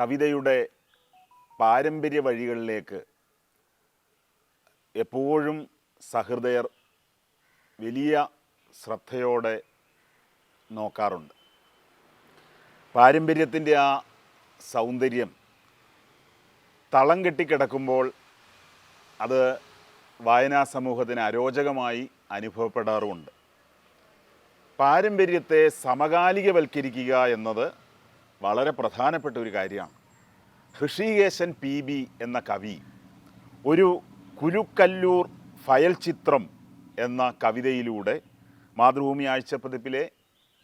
കവിതയുടെ പാരമ്പര്യ വഴികളിലേക്ക് എപ്പോഴും സഹൃദയർ വലിയ ശ്രദ്ധയോടെ നോക്കാറുണ്ട്. പാരമ്പര്യത്തിന്റെ ആ സൗന്ദര്യം തളം കെട്ടിക്കിടക്കുമ്പോൾ അത് വായനാ സമൂഹത്തിന് അരോചകമായി അനുഭവപ്പെടാറുമുണ്ട്. പാരമ്പര്യത്തെ സമകാലികവൽക്കരിക്കുക എന്നത് വളരെ പ്രധാനപ്പെട്ട ഒരു കാര്യമാണ്. ഹൃഷികേശൻ പി ബി എന്ന കവി ഒരു കുരുക്കല്ലൂർ ഫയൽ ചിത്രം എന്ന കവിതയിലൂടെ മാതൃഭൂമി ആഴ്ചപ്പതിപ്പിലെ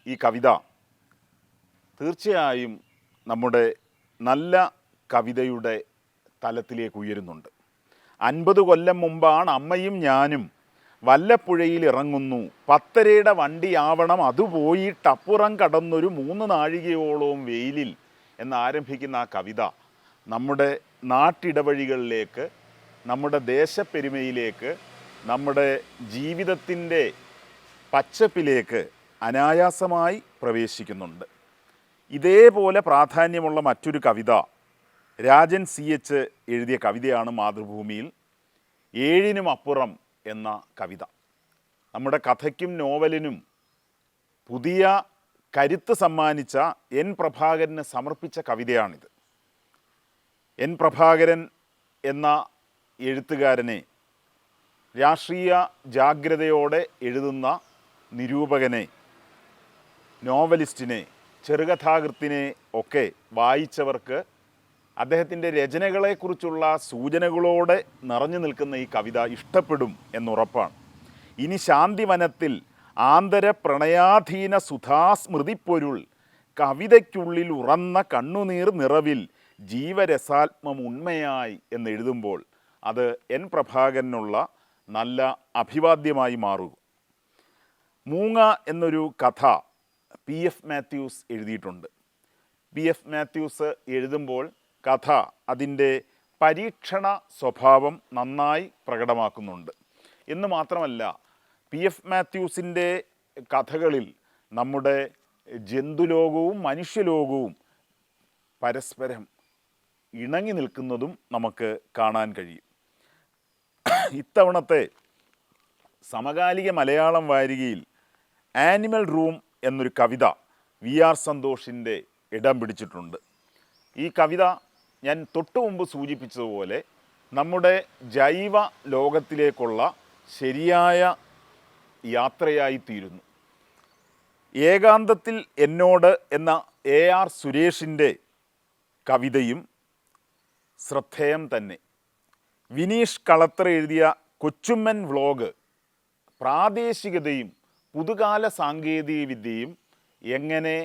ഈ കവിത തീർച്ചയായും നമ്മുടെ നല്ല കവിതയുടെ തലത്തിലേക്ക് ഉയരുന്നുണ്ട്. അൻപത് കൊല്ലം മുമ്പാണ് അമ്മയും ഞാനും വല്ലപ്പുഴയിൽ ഇറങ്ങുന്നു. പത്തരയുടെ വണ്ടിയാവണം അത് പോയിട്ടപ്പുറം കടന്നൊരു മൂന്ന് നാഴികയോളവും വെയിലിൽ എന്നാരംഭിക്കുന്ന ആ കവിത നമ്മുടെ നാട്ടിടവഴികളിലേക്ക് നമ്മുടെ ദേശപ്പെരുമയിലേക്ക് നമ്മുടെ ജീവിതത്തിന്റെ പച്ചപ്പിലേക്ക് അനായാസമായി പ്രവേശിക്കുന്നുണ്ട്. ഇതേപോലെ പ്രാധാന്യമുള്ള മറ്റൊരു കവിത രാജൻ സി എച്ച് എഴുതിയ കവിതയാണ് മാതൃഭൂമിയിൽ. ഏഴിനും അപ്പുറം എന്ന കവിത. നമ്മുടെ കഥയ്ക്കും നോവലിനും പുതിയ കരുത്ത് സമ്മാനിച്ച എൻ പ്രഭാകരന് സമർപ്പിച്ച കവിതയാണിത്. എൻ പ്രഭാകരൻ എന്ന എഴുത്തുകാരനെ രാഷ്ട്രീയ ജാഗ്രതയോടെ എഴുതുന്ന നിരൂപകനെ നോവലിസ്റ്റിനെ ചെറുകഥാകൃത്തിനെ ഒക്കെ വായിച്ചവർക്ക് അദ്ദേഹത്തിന്റെ രചനകളെക്കുറിച്ചുള്ള സൂചനകളോടെ നിറഞ്ഞു നിൽക്കുന്ന ഈ കവിത ഇഷ്ടപ്പെടും എന്നുറപ്പാണ്. ഇനി ശാന്തിവനത്തിൽ ആന്തര പ്രണയാധീന സുധാസ്മൃതിപ്പൊരുൾ കവിതയ്ക്കുള്ളിൽ ഉറന്ന കണ്ണുനീർ നിറവിൽ ജീവരസാത്മം ഉണ്മയായി എന്നെഴുതുമ്പോൾ അത് എൻ പ്രഭാകരനുള്ള നല്ല അഭിവാദ്യമായി മാറുക മൂങ്ങ എന്നൊരു കഥ പി എഫ് മാത്യൂസ് എഴുതിയിട്ടുണ്ട്. പി എഫ് മാത്യൂസ് എഴുതുമ്പോൾ കഥ അതിന്റെ പരീക്ഷണ സ്വഭാവം നന്നായി പ്രകടമാക്കുന്നുണ്ട്. എന്ന് മാത്രമല്ല പി. എഫ്. മാത്യൂസിന്റെ കഥകളിൽ നമ്മുടെ ജന്തുലോകവും മനുഷ്യലോകവും പരസ്പരം ഇണങ്ങി നിൽക്കുന്നതും നമുക്ക് കാണാൻ കഴിയും. ഇത്തവണത്തെ സമകാലിക മലയാളം വാരികയിൽ ആനിമൽ റൂം എന്നൊരു കവിത വി. ആർ. സന്തോഷിന്റെ ഇടം പിടിച്ചിട്ടുണ്ട്. ഈ കവിത ഞാൻ തൊട്ടു മുമ്പ് സൂചിപ്പിച്ചതുപോലെ നമ്മുടെ ജൈവ ലോകത്തിലേക്കുള്ള ശരിയായ യാത്രയായി തീരുന്നു. ഏകാന്തത്തിൽ എന്നോട് എന്ന എ ആർ സുരേഷിന്റെ കവിതയും ശ്രദ്ധേയം തന്നെ. വിനീഷ് കളത്ര എഴുതിയ കൊച്ചുമ്മൻ വ്ളോഗ് പ്രാദേശികതയും പുതുകാല സാങ്കേതികവിദ്യയും എങ്ങനെ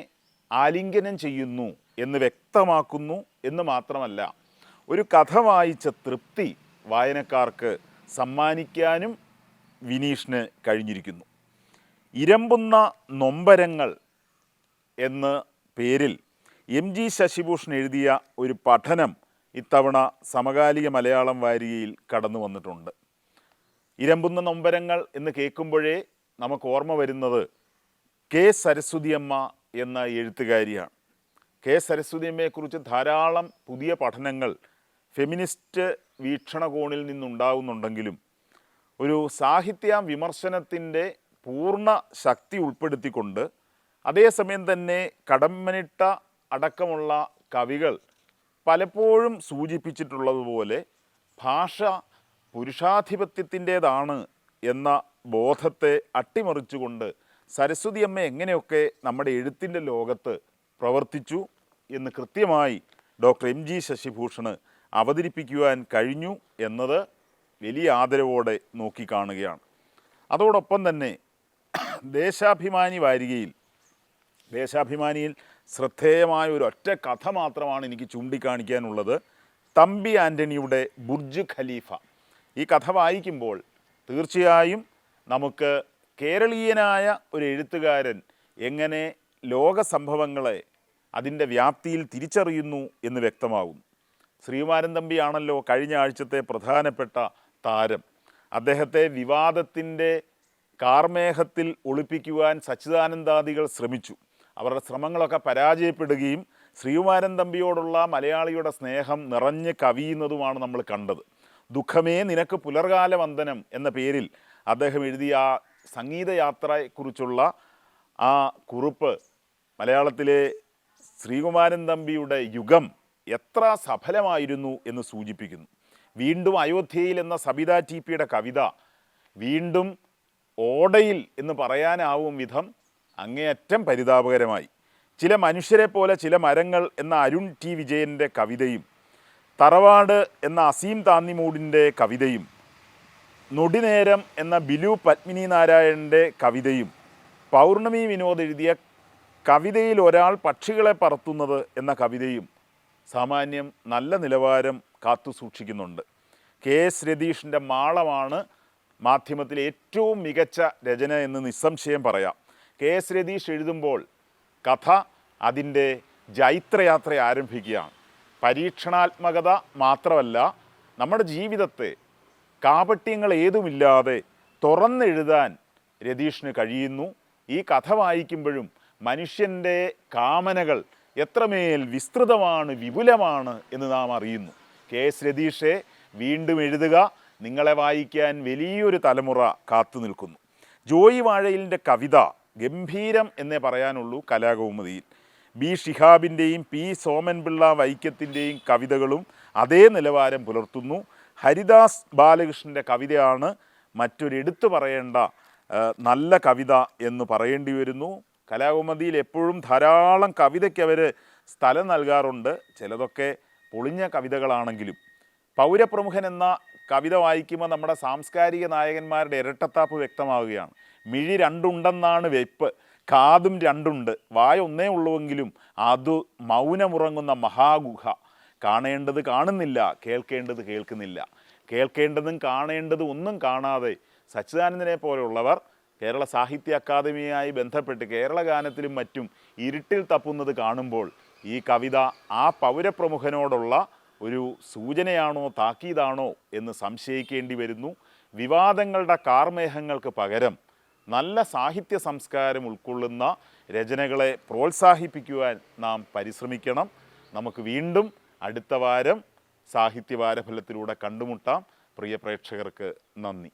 ആലിംഗനം ചെയ്യുന്നു എന്ന് വ്യക്തമാക്കുന്നു എന്ന് മാത്രമല്ല ഒരു കഥ വായിച്ച തൃപ്തി വായനക്കാർക്ക് സമ്മാനിക്കാനും വിനീഷിന് കഴിഞ്ഞിരിക്കുന്നു. ഇരമ്പുന്ന നൊമ്പരങ്ങൾ എന്ന പേരിൽ എം ജി ശശിഭൂഷൺ എഴുതിയ ഒരു പഠനം ഇത്തവണ സമകാലിക മലയാളം വാരികയിൽ കടന്നു വന്നിട്ടുണ്ട്. ഇരമ്പുന്ന നൊമ്പരങ്ങൾ എന്ന് കേൾക്കുമ്പോഴേ നമുക്ക് ഓർമ്മ വരുന്നത് കെ സരസ്വതിയമ്മ എന്ന എഴുത്തുകാരിയാണ്. കെ സരസ്വതിയമ്മയെക്കുറിച്ച് ധാരാളം പുതിയ പഠനങ്ങൾ ഫെമിനിസ്റ്റ് വീക്ഷണകോണിൽ നിന്നുണ്ടാകുന്നുണ്ടെങ്കിലും ഒരു സാഹിത്യ വിമർശനത്തിന്റെ പൂർണ ശക്തി ഉൾപ്പെടുത്തിക്കൊണ്ട് അതേസമയം തന്നെ കടമ്മനിട്ട അടക്കമുള്ള കവികൾ പലപ്പോഴും സൂചിപ്പിച്ചിട്ടുള്ളതുപോലെ ഭാഷ പുരുഷാധിപത്യത്തിന്റേതാണ് എന്ന ബോധത്തെ അട്ടിമറിച്ചുകൊണ്ട് സരസ്വതിയമ്മ എങ്ങനെയൊക്കെ നമ്മുടെ എഴുത്തിന്റെ ലോകത്ത് പ്രവർത്തിച്ചു എന്ന് കൃത്യമായി ഡോക്ടർ എം ജി ശശിഭൂഷണ് അവതരിപ്പിക്കുവാൻ കഴിഞ്ഞു എന്നത് വലിയ ആദരവോടെ നോക്കിക്കാണുകയാണ്. അതോടൊപ്പം തന്നെ ദേശാഭിമാനി വാരികയിൽ ദേശാഭിമാനിയിൽ ശ്രദ്ധേയമായ ഒരു ഒറ്റ കഥ മാത്രമാണ് എനിക്ക് ചൂണ്ടിക്കാണിക്കാനുള്ളത്. തമ്പി ആന്റണിയുടെ ബുർജ് ഖലീഫ. ഈ കഥ വായിക്കുമ്പോൾ തീർച്ചയായും നമുക്ക് കേരളീയനായ ഒരു എഴുത്തുകാരൻ എങ്ങനെ ലോക സംഭവങ്ങളെ അതിന്റെ വ്യാപ്തിയിൽ തിരിച്ചറിയുന്നു എന്ന് വ്യക്തമാകുന്നു. ശ്രീമാരൻ തമ്പിയാണല്ലോ കഴിഞ്ഞ ആഴ്ചത്തെ പ്രധാനപ്പെട്ട താരം. അദ്ദേഹത്തെ വിവാദത്തിന്റെ കാർമേഹത്തിൽ ഒളിപ്പിക്കുവാൻ സച്ചിദാനന്ദാദികൾ ശ്രമിച്ചു. അവരുടെ ശ്രമങ്ങളൊക്കെ പരാജയപ്പെടുകയും ശ്രീകുമാരൻ തമ്പിയോടുള്ള മലയാളിയുടെ സ്നേഹം നിറഞ്ഞ് കവിയുന്നതുമാണ് നമ്മൾ കണ്ടത്. ദുഃഖമേ നിനക്ക് പുലർകാല വന്ദനം എന്ന പേരിൽ അദ്ദേഹം എഴുതിയ ആ സംഗീതയാത്രയെക്കുറിച്ചുള്ള ആ കുറിപ്പ് മലയാളത്തിലെ ശ്രീകുമാരൻ തമ്പിയുടെ യുഗം എത്ര സഫലമായിരുന്നു എന്ന് സൂചിപ്പിക്കുന്നു. വീണ്ടും അയോധ്യയിൽ എന്ന സബിത ടി പിയുടെ കവിത വീണ്ടും ഓടയിൽ എന്ന് പറയാനാവും വിധം അങ്ങേയറ്റം പരിതാപകരമായി. ചില മനുഷ്യരെ പോലെ ചില മരങ്ങൾ എന്ന അരുൺ ടി വിജയന്റെ കവിതയും തറവാട് എന്ന അസീം താന്നിമൂടിന്റെ കവിതയും നൊടിനേരം എന്ന ബിലു പത്മിനി നാരായണന്റെ കവിതയും പൗർണമി വിനോദ് എഴുതിയ കവിതയിൽ ഒരാൾ പക്ഷികളെ പറത്തുന്നത് എന്ന കവിതയും സാമാന്യം നല്ല നിലവാരം കാത്തു സൂക്ഷിക്കുന്നുണ്ട്. കെ എസ് രതീഷിന്റെ മാളമാണ് മാധ്യമത്തിലെ ഏറ്റവും മികച്ച രചന എന്ന് നിസ്സംശയം പറയാം. കെ എസ് രതീഷ് എഴുതുമ്പോൾ കഥ അതിന്റെ ജൈത്രയാത്ര ആരംഭിക്കുകയാണ്. പരീക്ഷണാത്മകത മാത്രമല്ല നമ്മുടെ ജീവിതത്തെ കാപട്യങ്ങൾ ഏതുമില്ലാതെ തുറന്നെഴുതാൻ രതീഷിന് കഴിയുന്നു. ഈ കഥ വായിക്കുമ്പോഴും മനുഷ്യന്റെ കാമനകൾ എത്രമേൽ വിസ്തൃതമാണ് വിപുലമാണ് എന്ന് നാം അറിയുന്നു. കെ എസ് രതീഷെ വീണ്ടും എഴുതുക. നിങ്ങളെ വായിക്കാൻ വലിയൊരു തലമുറ കാത്തു നിൽക്കുന്നു. ജോയി വാഴയിലിന്റെ കവിത ഗംഭീരം എന്നേ പറയാനുള്ളൂ കലാകൗമുദിയിൽ. ബി ഷിഹാബിന്റെയും പി സോമൻപിള്ള വൈക്കത്തിന്റെയും കവിതകളും അതേ നിലവാരം പുലർത്തുന്നു. ഹരിദാസ് ബാലകൃഷ്ണന്റെ കവിതയാണ് മറ്റൊരു എടുത്തു പറയേണ്ട നല്ല കവിത എന്ന് പറയേണ്ടി വരുന്നു. കലാകുമതിയിൽ എപ്പോഴും ധാരാളം കവിതയ്ക്ക് അവർ സ്ഥലം നൽകാറുണ്ട്. ചിലതൊക്കെ പൊളിഞ്ഞ കവിതകളാണെങ്കിലും. പൗരപ്രമുഖൻ എന്ന കവിത വായിക്കുമ്പോൾ നമ്മുടെ സാംസ്കാരിക നായകന്മാരുടെ ഇരട്ടത്താപ്പ് വ്യക്തമാവുകയാണ്. മിഴി രണ്ടുണ്ടെന്നാണ് വെപ്പ്. കാതും രണ്ടുണ്ട്. വായ ഒന്നേ ഉള്ളുവെങ്കിലും അത് മൗനമുറങ്ങുന്ന മഹാഗുഹ. കാണേണ്ടത് കാണുന്നില്ല കേൾക്കേണ്ടത് കേൾക്കുന്നില്ല. കേൾക്കേണ്ടതും കാണേണ്ടതും ഒന്നും കാണാതെ സച്ചിദാനന്ദനെ പോലെയുള്ളവർ കേരള സാഹിത്യ അക്കാദമിയുമായി ബന്ധപ്പെട്ട് കേരള ഗാനത്തിലും മറ്റും ഇരുട്ടിൽ തപ്പുന്നത് കാണുമ്പോൾ ഈ കവിത ആ പൗരപ്രമുഖനോടുള്ള ഒരു സൂചനയാണോ താക്കീതാണോ എന്ന് സംശയിക്കേണ്ടി വരുന്നു. വിവാദങ്ങളുടെ കാർമേഹങ്ങൾക്ക് പകരം നല്ല സാഹിത്യ സംസ്കാരം ഉൾക്കൊള്ളുന്ന രചനകളെ പ്രോത്സാഹിപ്പിക്കുവാൻ നാം പരിശ്രമിക്കണം. നമുക്ക് വീണ്ടും അടുത്ത വാരം സാഹിത്യവാരഫലത്തിലൂടെ കണ്ടുമുട്ടാം. പ്രിയ പ്രേക്ഷകർക്ക് നന്ദി.